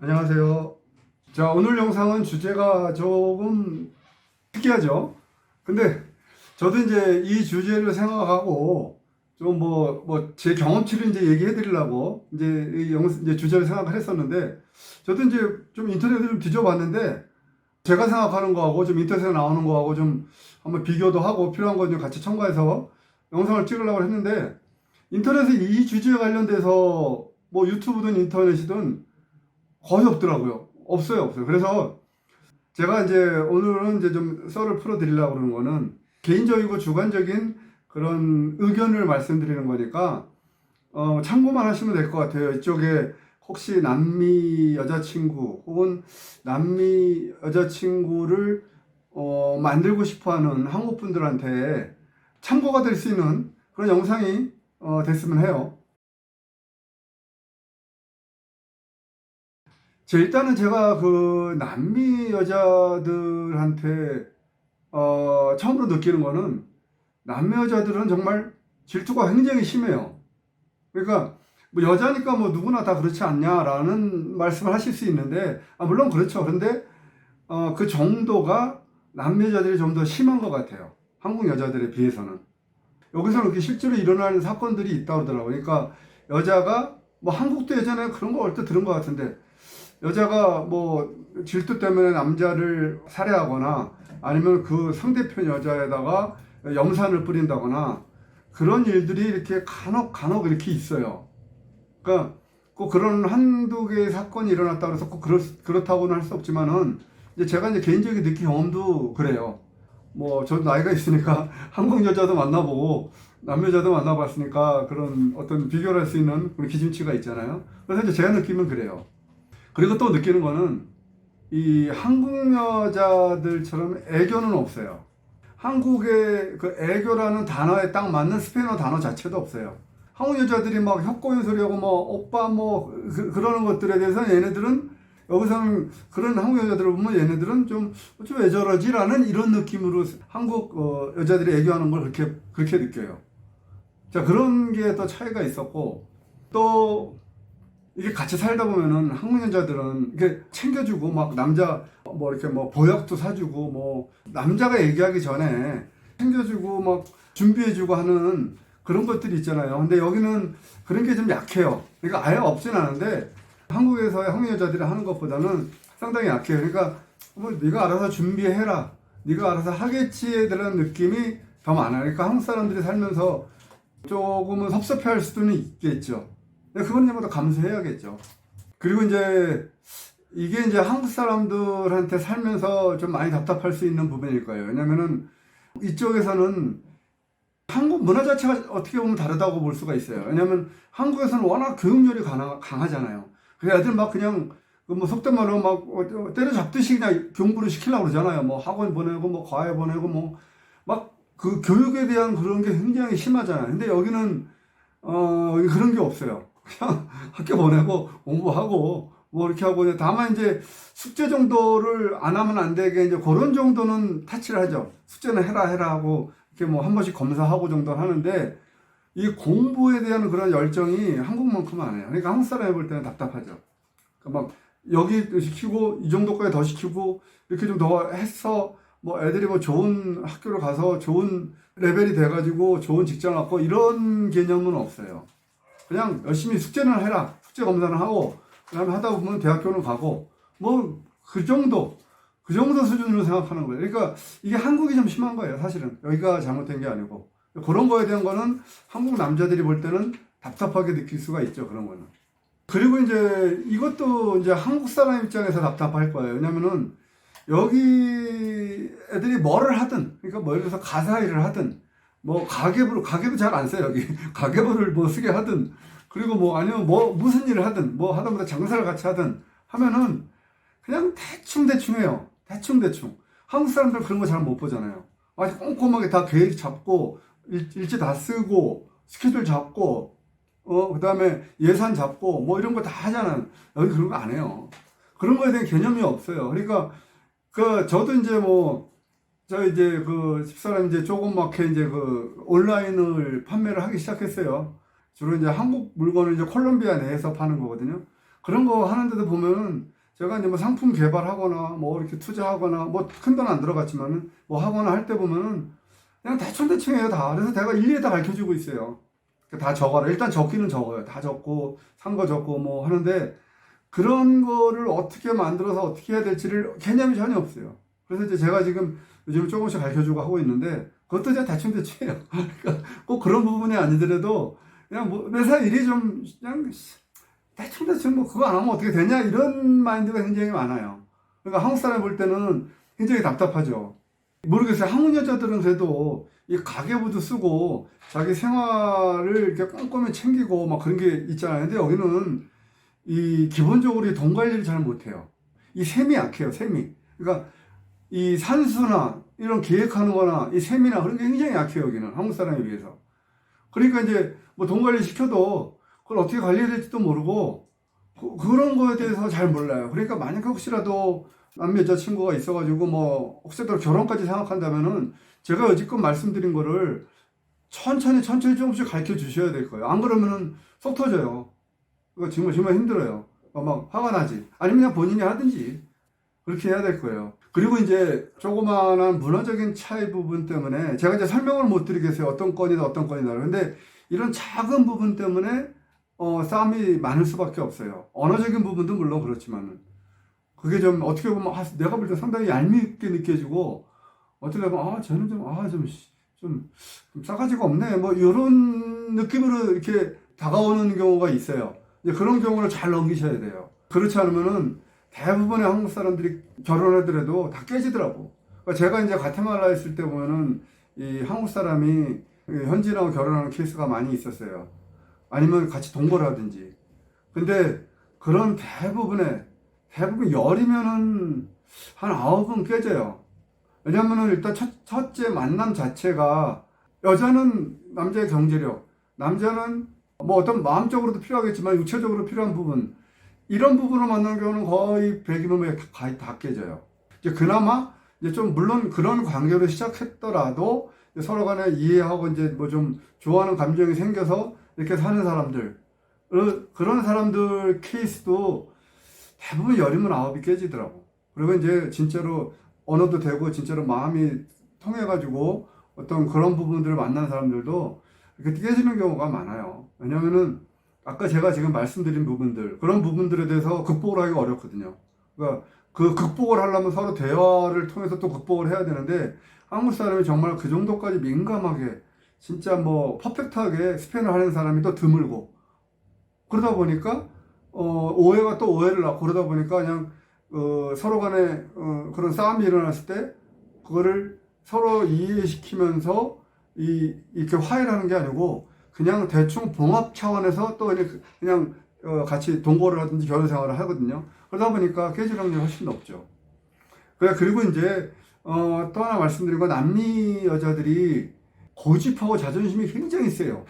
안녕하세요. 자, 오늘 영상은 주제가 조금 특이하죠? 근데 저도 이제 이 주제를 생각하고 좀 뭐, 뭐, 제 경험치를 이제 얘기해 드리려고 이제 이 영, 이제 주제를 생각을 했었는데 저도 이제 좀 인터넷을 좀 뒤져봤는데 제가 생각하는 거하고 좀 인터넷에 나오는 거하고 좀 한번 비교도 하고 필요한 거 좀 같이 첨가해서 영상을 찍으려고 했는데 인터넷에 이 주제에 관련돼서 뭐 유튜브든 인터넷이든 거의 없더라고요. 없어요, 없어요. 그래서 제가 이제 오늘은 이제 좀 썰을 풀어드리려고 그러는 거는 개인적이고 주관적인 그런 의견을 말씀드리는 거니까 어, 참고만 하시면 될 것 같아요. 이쪽에 혹시 남미 여자친구 혹은 남미 여자친구를 어, 만들고 싶어하는 한국 분들한테 참고가 될 수 있는 그런 영상이 어, 됐으면 해요. 자, 일단은 제가 그 남미 여자들한테 어, 처음으로 느끼는 거는 남미 여자들은 정말 질투가 굉장히 심해요. 그러니까 뭐 여자니까 뭐 누구나 다 그렇지 않냐라는 말씀을 하실 수 있는데 아, 물론 그렇죠. 그런데 어, 그 정도가 남미 여자들이 좀 더 심한 것 같아요. 한국 여자들에 비해서는. 여기서는 이렇게 실제로 일어나는 사건들이 있다고 그러더라고요. 그러니까 여자가 뭐 한국도 예전에 그런 거 얼핏 들은 것 같은데 여자가 뭐 질투 때문에 남자를 살해하거나 아니면 그 상대편 여자에다가 염산을 뿌린다거나 그런 일들이 이렇게 간혹 간혹 이렇게 있어요. 그러니까 꼭 그런 한두 개의 사건이 일어났다 그래서 꼭 그렇, 그렇다고는 할 수 없지만은 이제 제가 이제 개인적인 느낀 경험도 그래요. 뭐 저도 나이가 있으니까 한국 여자도 만나보고 남 여자도 만나봤으니까 그런 어떤 비교를 할 수 있는 그런 기준치가 있잖아요. 그래서 이제 제가 느끼면 그래요. 그리고 또 느끼는 거는 이 한국 여자들처럼 애교는 없어요. 한국의 그 애교라는 단어에 딱 맞는 스페인어 단어 자체도 없어요. 한국 여자들이 막 혀꼬인 소리하고 뭐 오빠 뭐 그, 그러는 것들에 대해서 얘네들은 여기서는 그런 한국 여자들을 보면 얘네들은 좀, 좀 왜 저러지라는 이런 느낌으로 한국 어, 여자들이 애교하는 걸 그렇게, 그렇게 느껴요. 자, 그런 게 또 차이가 있었고, 또 이게 같이 살다 보면은 한국 여자들은 이렇게 챙겨주고 막 남자 뭐 이렇게 뭐 보약도 사주고 뭐 남자가 얘기하기 전에 챙겨주고 막 준비해주고 하는 그런 것들이 있잖아요. 근데 여기는 그런 게 좀 약해요. 그러니까 아예 없진 않은데 한국에서의 한국 여자들이 하는 것보다는 상당히 약해요. 그러니까 뭐 네가 알아서 준비해라. 네가 알아서 하겠지에 대한 느낌이 더 많아요. 그러니까 한국 사람들이 살면서 조금은 섭섭해할 수도는 있겠죠. 이제 모두 감수해야겠죠. 그리고 이제 이게 이제 한국 사람들한테 살면서 좀 많이 답답할 수 있는 부분일 거예요. 왜냐면은 이쪽에서는 한국 문화 자체가 어떻게 보면 다르다고 볼 수가 있어요. 왜냐면 한국에서는 워낙 교육열이 강하, 강하잖아요. 그래서 애들 막 그냥 그뭐 속된 말로 막 어, 때려잡듯이 그냥 공부를 시키려고 그러잖아요. 뭐 학원 보내고 뭐 과외 보내고 뭐 막 그 교육에 대한 그런 게 굉장히 심하잖아요. 근데 여기는 어 그런 게 없어요. 그냥 학교 보내고 공부하고 뭐 이렇게 하고 이제 다만 이제 숙제 정도를 안 하면 안 되게 이제 그런 정도는 타치를 하죠. 숙제는 해라 해라 하고 이렇게 뭐 한 번씩 검사하고 정도는 하는데 이 공부에 대한 그런 열정이 한국만큼 안 해요. 그러니까 한국 사람이 볼 때는 답답하죠. 그러니까 막 여기 시키고 이 정도까지 더 시키고 이렇게 좀 더 해서 뭐 애들이 뭐 좋은 학교를 가서 좋은 레벨이 돼가지고 좋은 직장 갖고 이런 개념은 없어요. 그냥 열심히 숙제는 해라. 숙제 검사는 하고 그 다음에 하다 보면 대학교는 가고 뭐 그 정도 그 정도 수준으로 생각하는 거예요. 그러니까 이게 한국이 좀 심한 거예요. 사실은 여기가 잘못된 게 아니고 그런 거에 대한 거는 한국 남자들이 볼 때는 답답하게 느낄 수가 있죠. 그런 거는. 그리고 이제 이것도 이제 한국 사람 입장에서 답답할 거예요. 왜냐면은 여기 애들이 뭐를 하든 그러니까 뭐 예를 들어서 가사 일을 하든 뭐 가계부를 가계부 잘 안 써요 여기. 가계부를 뭐 쓰게 하든 그리고 뭐 아니면 뭐 무슨 일을 하든 뭐 하다 보다 장사를 같이 하든 하면은 그냥 대충 대충 해요. 대충 대충. 한국 사람들 그런 거 잘 못 보잖아요. 아주 꼼꼼하게 다 계획 잡고 일, 일지 다 쓰고 스케줄 잡고 어 그다음에 예산 잡고 뭐 이런 거 다 하잖아요. 여기 그런 거 안 해요. 그런 거에 대한 개념이 없어요. 그러니까 그 저도 이제 뭐 저 이제 그 집사람 이제 조그맣게 이제 그 온라인을 판매를 하기 시작했어요. 주로 이제 한국 물건을 이제 콜롬비아 내에서 파는 거거든요. 그런 거 하는데도 보면은 제가 이제 뭐 상품 개발하거나 뭐 이렇게 투자하거나 뭐 큰 돈 안 들어갔지만은 뭐 하거나 할 때 보면은 그냥 대충대충 해요 다. 그래서 내가 일일이 다 가르쳐 주고 있어요. 다 적어라. 일단 적기는 적어요. 다 적고 산 거 적고 뭐 하는데 그런 거를 어떻게 만들어서 어떻게 해야 될지를 개념이 전혀 없어요. 그래서 이제 제가 지금 요즘 조금씩 가르쳐 주고 하고 있는데 그것도 이제 대충대충 해요. 그러니까 꼭 그런 부분이 아니더라도 그냥 뭐 매사 일이 좀 그냥 대충대충 뭐 그거 안 하면 어떻게 되냐 이런 마인드가 굉장히 많아요. 그러니까 한국 사람 볼 때는 굉장히 답답하죠. 모르겠어요. 한국 여자들은 그래도 이 가계부도 쓰고 자기 생활을 이렇게 꼼꼼히 챙기고 막 그런 게 있잖아요. 근데 여기는 이 기본적으로 이 돈 관리를 잘 못해요. 이 셈이 약해요. 셈이. 그러니까 이 산수나 이런 계획하는 거나 이 셈이나 그런 게 굉장히 약해요. 여기는 한국 사람에 비해서. 그러니까 이제 뭐 돈 관리 시켜도 그걸 어떻게 관리해야 될지도 모르고 그, 런 거에 대해서 잘 몰라요. 그러니까 만약 혹시라도 남녀 여자친구가 있어가지고 뭐 혹시라도 결혼까지 생각한다면은 제가 여지껏 말씀드린 거를 천천히 천천히 조금씩 가르쳐 주셔야 될 거예요. 안 그러면은 속 터져요. 그거 정말 정말 힘들어요. 어, 막 화가 나지. 아니면 그냥 본인이 하든지 그렇게 해야 될 거예요. 그리고 이제 조그마한 문화적인 차이 부분 때문에 제가 이제 설명을 못 드리겠어요. 어떤 건이다 어떤 건이다. 근데 이런 작은 부분 때문에 어, 싸움이 많을 수밖에 없어요. 언어적인 부분도 물론 그렇지만은 그게 좀 어떻게 보면 아, 내가 볼 때 상당히 얄밉게 느껴지고 어떻게 보면 아 저는 좀아좀좀 좀, 좀 싸가지가 없네 뭐 이런 느낌으로 이렇게 다가오는 경우가 있어요. 이제 그런 경우를 잘 넘기셔야 돼요. 그렇지 않으면은 대부분의 한국 사람들이 결혼하더라도 다 깨지더라고. 그러니까 제가 이제 가테말라 있을 때 보면은 이 한국 사람이 현지인하고 결혼하는 케이스가 많이 있었어요. 아니면 같이 동거를 하든지. 근데 그런 대부분의 대부분 열이면은 한 아홉은 깨져요. 왜냐면은 일단 첫, 첫째 만남 자체가 여자는 남자의 경제력, 남자는 뭐 어떤 마음적으로도 필요하겠지만 육체적으로 필요한 부분 이런 부분을 만나는 경우는 거의 100이면 거의 다 깨져요. 이제 그나마 이제 좀 물론 그런 관계로 시작했더라도 서로 간에 이해하고 이제 뭐 좀 좋아하는 감정이 생겨서 이렇게 사는 사람들 그런 사람들 케이스도 대부분 열이면 아홉이 깨지더라고. 그리고 이제 진짜로 언어도 되고 진짜로 마음이 통해가지고 어떤 그런 부분들을 만나는 사람들도 이렇게 깨지는 경우가 많아요. 왜냐면은 아까 제가 지금 말씀드린 부분들 그런 부분들에 대해서 극복을 하기가 어렵거든요. 그러니까 그 극복을 하려면 서로 대화를 통해서 또 극복을 해야 되는데 한국 사람이 정말 그 정도까지 민감하게 진짜 뭐 퍼펙트하게 스페인을 하는 사람이 또 드물고 그러다 보니까 어, 오해가 또 오해를 낳고 그러다 보니까 그냥 어, 서로 간에 어, 그런 싸움이 일어났을 때 그거를 서로 이해시키면서 이, 이렇게 화해를 하는 게 아니고 그냥 대충 봉합 차원에서 또 그냥, 그냥 어, 같이 동거를 하든지 결혼 생활을 하거든요. 그러다 보니까 깨질 확률이 훨씬 높죠. 그리고 이제 어, 또 하나 말씀드린 건 남미 여자들이 고집하고 자존심이 굉장히 세요.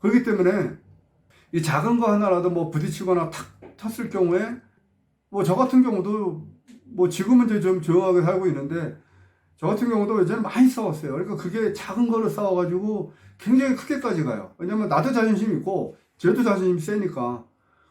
그렇기 때문에 이 작은 거 하나라도 뭐 부딪히거나 탁 텄을 경우에 뭐 저 같은 경우도 뭐 지금은 이제 좀 조용하게 살고 있는데 저 같은 경우도 예전에 많이 싸웠어요. 그러니까 그게 작은 거를 싸워가지고 굉장히 크게까지 가요. 왜냐면 나도 자존심 있고 쟤도 자존심이 세니까.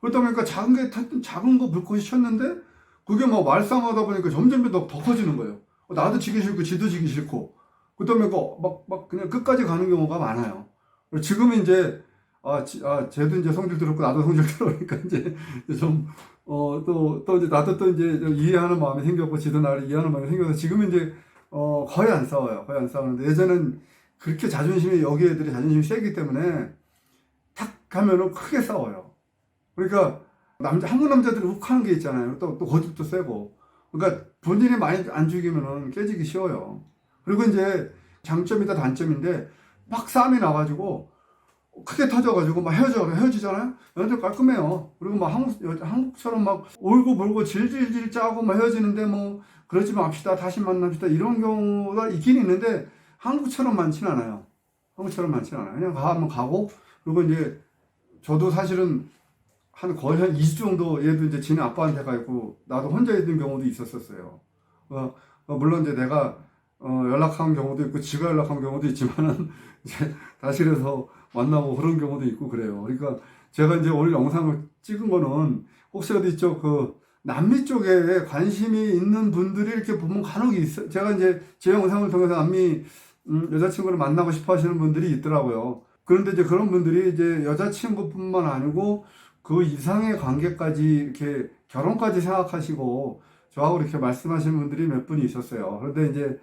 그러다 보니까 작은 게 작은 거 불꽃이 쳤는데 그게 막 말싸움하다 보니까 점점 더, 더 커지는 거예요. 나도 지기 싫고 지도 지기 싫고. 그러다 보니까 막, 막 그냥 끝까지 가는 경우가 많아요. 지금은 이제 아, 지, 아, 쟤도 이제 성질 들었고 나도 성질 들어오니까 이제 좀, 어, 또, 또 이제 나도 또 이제 좀 이해하는 마음이 생겼고 지도 나를 이해하는 마음이 생겨서 지금은 이제, 어, 거의 안 싸워요. 거의 안 싸우는데 예전엔 그렇게 자존심이, 여기 애들이 자존심이 세기 때문에 탁 하면은 크게 싸워요. 그러니까 남자, 한국 남자들이 훅 하는 게 있잖아요. 또, 또 고집도 세고. 그러니까 본인이 많이 안 죽이면은 깨지기 쉬워요. 그리고 이제 장점이다 단점인데 막 싸움이 나가지고 크게 터져가지고 막 헤어져 헤어지잖아요. 여자들 깔끔해요. 그리고 막 한국 한국처럼 막 울고 불고 질질질 짜고 막 헤어지는데 뭐 그러지 맙시다 다시 만납시다 이런 경우가 있긴 있는데 한국처럼 많진 않아요. 한국처럼 많진 않아요. 그냥 가면 가고 그리고 이제 저도 사실은 한 거의 한 2주 정도 얘도 이제 지네 아빠한테 가 있고 나도 혼자 있는 경우도 있었었어요. 어, 어, 물론 이제 내가 어, 연락한 경우도 있고 지가 연락한 경우도 있지만은 이제 다시래서 만나고 그런 경우도 있고 그래요. 그러니까 제가 이제 오늘 영상을 찍은 거는 혹시라도 이쪽 그 남미 쪽에 관심이 있는 분들이 이렇게 보면 간혹 있어요. 제가 이제 제 영상을 통해서 남미 음, 여자친구를 만나고 싶어 하시는 분들이 있더라고요. 그런데 이제 그런 분들이 이제 여자친구뿐만 아니고 그 이상의 관계까지 이렇게 결혼까지 생각하시고 저하고 이렇게 말씀하시는 분들이 몇 분이 있었어요. 그런데 이제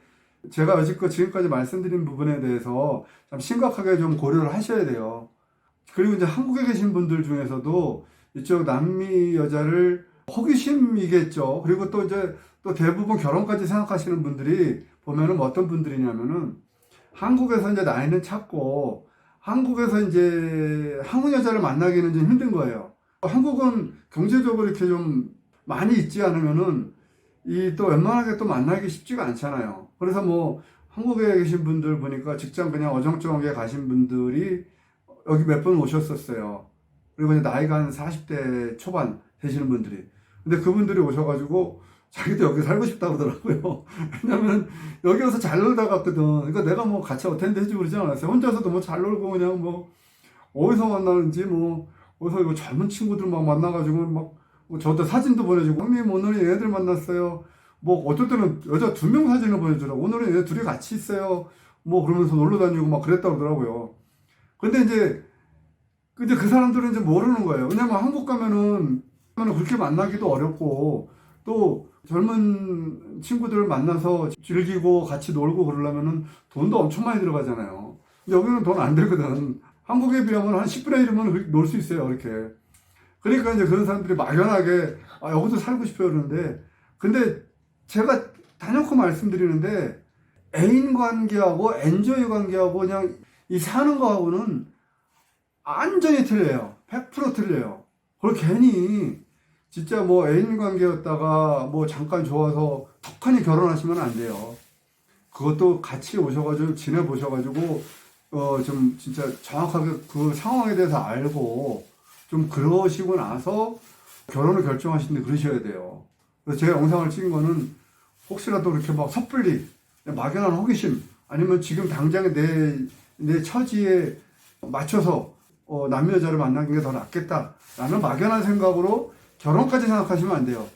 제가 여지껏 지금까지 말씀드린 부분에 대해서 참 심각하게 좀 고려를 하셔야 돼요. 그리고 이제 한국에 계신 분들 중에서도 이쪽 남미 여자를 호기심이겠죠. 그리고 또 이제 또 대부분 결혼까지 생각하시는 분들이 보면은 어떤 분들이냐면은 한국에서 이제 나이는 찾고 한국에서 이제 한국 여자를 만나기는 좀 힘든 거예요. 한국은 경제적으로 이렇게 좀 많이 있지 않으면은 이 또 웬만하게 또 만나기 쉽지가 않잖아요. 그래서 뭐 한국에 계신 분들 보니까 직장 그냥 어정쩡하게 가신 분들이 여기 몇분 오셨었어요. 그리고 이제 나이가 한 40대 초반 되시는 분들이. 근데 그분들이 오셔가지고 자기도 여기 살고 싶다고 하더라고요. 왜냐면 여기 와서 잘 놀다 갔거든. 그러니까 내가 뭐 같이 어텐드 해주고 그러지 않았어요. 혼자서도 뭐 잘 놀고 그냥 뭐 어디서 만나는지 뭐 어디서 이거 젊은 친구들 막 만나가지고 막뭐 저한테 사진도 보내주고 형님 오늘은 얘네들 만났어요. 뭐 어쩔 때는 여자 두 명 사진을 보내주라고 오늘은 얘네 둘이 같이 있어요. 뭐 그러면서 놀러 다니고 막 그랬다고 그러더라고요. 근데 이제 근데 그 사람들은 이제 모르는 거예요. 왜냐면 한국 가면은 그렇게 만나기도 어렵고 또 젊은 친구들을 만나서 즐기고 같이 놀고 그러려면은 돈도 엄청 많이 들어가잖아요. 여기는 돈 안 들거든. 한국에 비하면 한 10분의 1이면 놀 수 있어요, 이렇게. 그러니까 이제 그런 사람들이 막연하게, 아, 여기도 살고 싶어요, 그러는데. 근데 제가 단연코 말씀드리는데, 애인 관계하고 엔조이 관계하고 그냥 이 사는 거하고는 완전히 틀려요. 100% 틀려요. 그걸 괜히 진짜 뭐 애인 관계였다가 뭐 잠깐 좋아서 턱하니 결혼하시면 안 돼요. 그것도 같이 오셔가지고 지내보셔가지고 어 좀 진짜 정확하게 그 상황에 대해서 알고 좀 그러시고 나서 결혼을 결정하시는데 그러셔야 돼요. 그래서 제가 영상을 찍은 거는 혹시라도 이렇게 막 섣불리 막연한 호기심 아니면 지금 당장에 내, 내 처지에 맞춰서 어, 남녀 여자를 만나는 게 더 낫겠다라는 막연한 생각으로 결혼까지 생각하시면 안 돼요.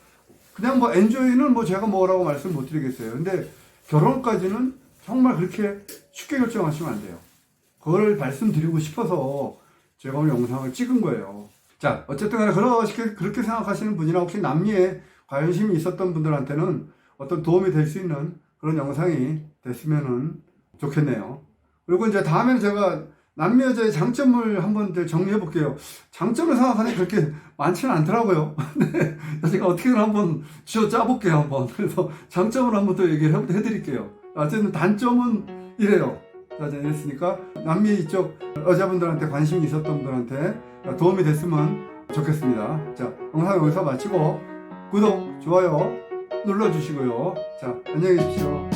그냥 뭐 엔조이는 뭐 제가 뭐라고 말씀 못 드리겠어요. 근데 결혼까지는 정말 그렇게 쉽게 결정하시면 안 돼요. 그걸 말씀드리고 싶어서 제가 오늘 영상을 찍은 거예요. 자, 어쨌든 간에 그렇게, 그렇게 생각하시는 분이나 혹시 남미에 관심이 있었던 분들한테는 어떤 도움이 될 수 있는 그런 영상이 됐으면 좋겠네요. 그리고 이제 다음에는 제가 남미 여자의 장점을 한번 더 정리해 볼게요. 장점을 생각하니 그렇게 많지는 않더라고요. 네. 제가 어떻게든 한번 쥐어 짜볼게요, 한번. 그래서 장점을 한번 또 얘기를 해- 해드릴게요. 어쨌든 단점은 이래요. 자, 이제 이랬으니까 남미 이쪽 여자분들한테 관심이 있었던 분들한테 도움이 됐으면 좋겠습니다. 자, 영상 여기서 마치고 구독, 좋아요 눌러주시고요. 자, 안녕히 계십시오.